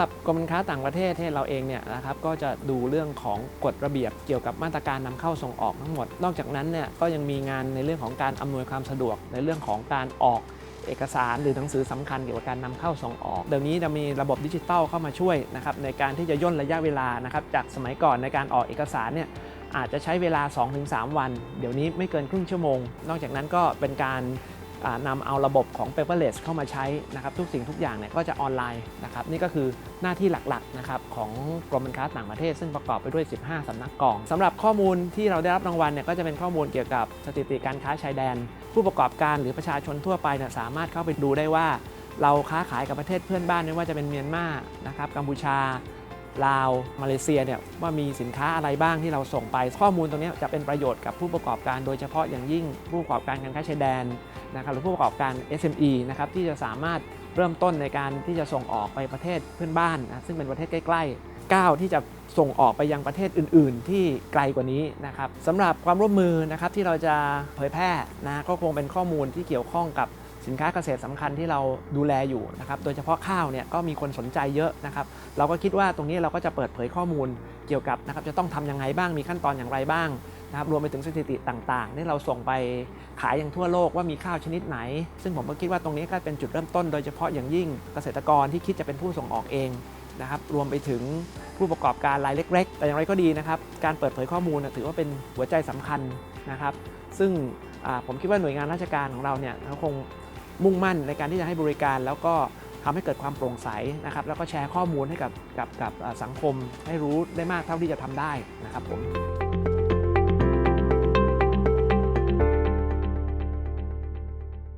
หรับกรมค้าต่างประเทศเนี่ยเราเองเนี่ยนะครับก็จะดูเรื่องของกฎระเบียบเกี่ยวกับมาตรการนำเข้าส่งออกทั้งหมด นอกจากนั้นเนี่ยก็ยังมีงานในเรื่องของการอำนวยความสะดวกในเรื่องของการออกเอกสารหรือหนังสือสำคัญเกี่ยวกับการนำเข้าส่งออก เดี๋ยวนี้จะมีระบบดิจิทัลเข้ามาช่วยนะครับในการที่จะย่นระยะเวลานะครับจากสมัยก่อนในการออกเอกสารเนี่ยอาจจะใช้เวลา 2-3 วัน เดี๋ยวนี้ไม่เกินครึ่งชั่วโมง นอกจากนั้นก็เป็นการ นำเอาระบบของ paperless เข้ามาใช้นะครับทุกสิ่งทุกอย่างเนี่ยก็จะออนไลน์นะครับนี่ก็คือหน้าที่หลักๆนะครับของกรมการค้าต่างประเทศ ซึ่งประกอบไปด้วย 15สำนักกองสำหรับข้อมูลที่เราได้รับรางวัลเนี่ยก็จะเป็นข้อมูลเกี่ยวกับสถิติการค้าชายแดน ผู้ประกอบการหรือประชาชนทั่วไปเนี่ยสามารถเข้าไปดูได้ว่า เราค้าขายกับประเทศเพื่อนบ้านไม่ว่าจะเป็นเมียนมานะครับกัมพูชา ลาวมาเลเซียเนี่ยว่ามีสินค้าอะไรบ้างที่เราส่งไป ข้อมูลตรงนี้จะเป็นประโยชน์กับผู้ประกอบการ โดยเฉพาะอย่างยิ่งผู้ประกอบการการค้าชายแดนนะครับหรือผู้ประกอบการ SME นะครับที่จะสามารถเริ่มต้นในการที่จะส่งออกไปประเทศเพื่อนบ้านนะซึ่งเป็นประเทศใกล้ๆก้าวที่จะส่งออกไปยังประเทศอื่น ๆ ที่ไกลกว่านี้นะครับสำหรับความร่วมมือนะครับที่เราจะเผยแพร่นะก็คงเป็นข้อมูลที่เกี่ยวข้องกับ สินค้าเกษตรสำคัญที่เราดูแลอยู่นะครับ โดยเฉพาะข้าวเนี่ยก็มีคนสนใจเยอะนะครับ เราก็คิดว่าตรงนี้เราก็จะเปิดเผยข้อมูลเกี่ยวกับนะครับจะต้องทำยังไงบ้าง มีขั้นตอนอย่างไรบ้างนะครับ รวมไปถึงสถิติต่างๆที่เราส่งไปขายอย่างทั่วโลกว่ามีข้าวชนิดไหน ซึ่งผมก็คิดว่าตรงนี้ก็เป็นจุดเริ่มต้น โดยเฉพาะอย่างยิ่งเกษตรกรที่คิดจะเป็นผู้ส่งออกเองนะครับรวมไปถึงผู้ประกอบการรายเล็ก ๆ แต่อย่างไรก็ดีนะครับ การเปิดเผยข้อมูลถือว่าเป็นหัวใจสำคัญนะครับ ซึ่งผมคิดว่าหน่วยงานราชการของเราเนี่ยเขาคง มุ่งมั่นในการที่จะให้บริการ แล้วก็ทำให้เกิดความโปร่งใสนะครับแล้วก็แชร์ข้อมูลให้กับกับกับสังคมให้รู้ได้มากเท่าที่จะทำได้นะครับผม